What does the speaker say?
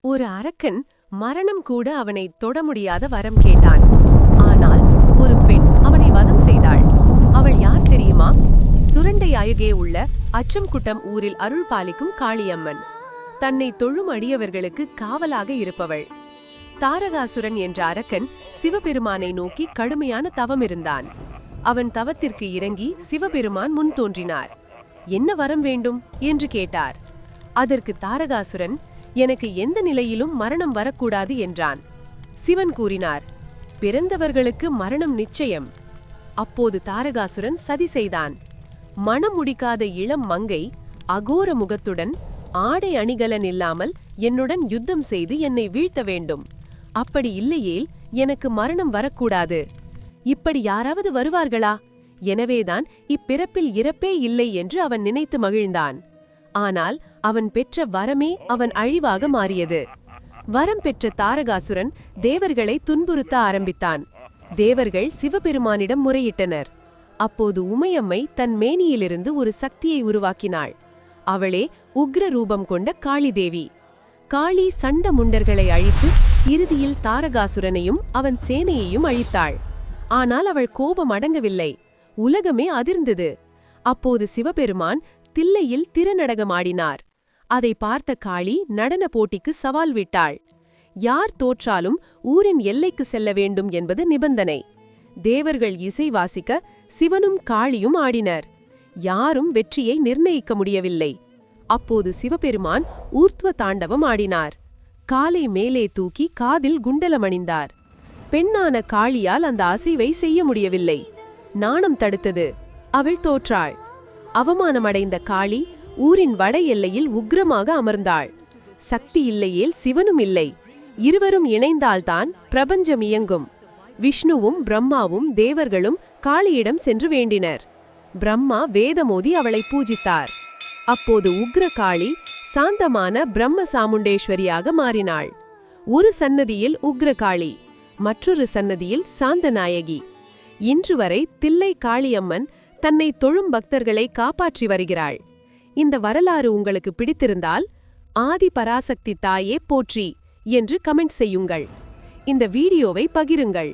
ஒரு அரக்கன் மரணம் கூட அவனை தொட முடியாத வரம் கேட்டான். ஆனால் ஒரு பெண் அவனை வதம் செய்தாள். அவள் யார் தெரியுமா? சுரண்டை அருகே உள்ள அச்சம்குட்டம் ஊரில் அருள் பாலிக்கும் காளியம்மன். தன்னை தொழும் அடியவர்களுக்கு காவலாக இருப்பவள். தாரகாசுரன் என்ற அரக்கன் சிவபெருமானை நோக்கி கடுமையான தவம் இருந்தான். அவன் தவத்திற்கு இறங்கி சிவபெருமான் முன் தோன்றினார். என்ன வரம் வேண்டும்? என்று கேட்டார். அதற்கு தாரகாசுரன் எனக்கு எந்த நிலையிலும் மரணம் வரக்கூடாது என்றான். சிவன் கூறினார் பிறந்தவர்களுக்கு மரணம் நிச்சயம். அப்போது தாரகாசுரன் சதி செய்தான். மணம் முடிக்காத இளம் மங்கை அகோர முகத்துடன் ஆடை அணிகலன் இல்லாமல் என்னுடன் யுத்தம் செய்து என்னை வீழ்த்த வேண்டும். அப்படி இல்லையேல் எனக்கு மரணம் வரக்கூடாது. இப்படி யாராவது வருவார்களா? எனவேதான் இப்பிறப்பில் இறப்பே இல்லை என்று அவன் நினைத்து மகிழ்ந்தான். ஆனால் அவன் பெற்ற வரமே அவன் அழிவாக மாறியது. வரம் பெற்ற தாரகாசுரன் தேவர்களை துன்புறுத்த ஆரம்பித்தான். தேவர்கள் சிவபெருமானிடம் முறையிட்டனர். அப்போது உமையம்மை தன் மேனியிலிருந்து ஒரு சக்தியை உருவாக்கினாள். அவளே உக்ர ரூபம் கொண்ட காளி தேவி காளி சண்ட முண்டர்களை அழித்து இறுதியில் தாரகாசுரனையும் அவன் சேனையையும் அழித்தாள். ஆனால் அவள் கோபம் அடங்கவில்லை. உலகமே அதிர்ந்தது. அப்போது சிவபெருமான் தில்லையில் திருநடகமாடினார். அதை பார்த்த காளி நடன போட்டிக்கு சவால் விட்டாள். யார் தோற்றாலும் ஊரின் எல்லைக்கு செல்ல வேண்டும் என்பது நிபந்தனை. தேவர்கள் இசை வாசிக்க சிவனும் காளியும் ஆடினர். யாரும் வெற்றியை நிர்ணயிக்க முடியவில்லை. அப்போது சிவபெருமான் ஊர்த்வ தாண்டவம் ஆடினார். காலை மேலே தூக்கி காதில் குண்டலமணிந்தார் பெண்ணான காளியால் அந்த அசைவை செய்ய முடியவில்லை. நாணம் தடுத்தது. அவள் தோற்றாள். அவமானமடைந்த காளி ஊரின் வட எல்லையில் உக்ரமாக அமர்ந்தாள். சக்தி இல்லையேல் சிவனும் இல்லை. இருவரும் இணைந்தால்தான் பிரபஞ்சம் இயங்கும். விஷ்ணுவும் பிரம்மாவும் தேவர்களும் காளியிடம் சென்று வேண்டினர். பிரம்மா வேதமோதி அவளை பூஜித்தார். அப்போது உக்ர காளி சாந்தமான பிரம்ம சாமுண்டேஸ்வரியாக மாறினாள். ஒரு சன்னதியில் உக்ரகாளி மற்றொரு சன்னதியில் சாந்தநாயகி இன்று வரை தில்லை காளியம்மன் தன்னை தொழும் பக்தர்களை காப்பாற்றி வருகிறாள். இந்த வரலாறு உங்களுக்கு பிடித்திருந்தால் ஆதி பராசக்தி தாயே போற்றி என்று கமெண்ட் செய்யுங்கள். இந்த வீடியோவை பகிருங்கள்.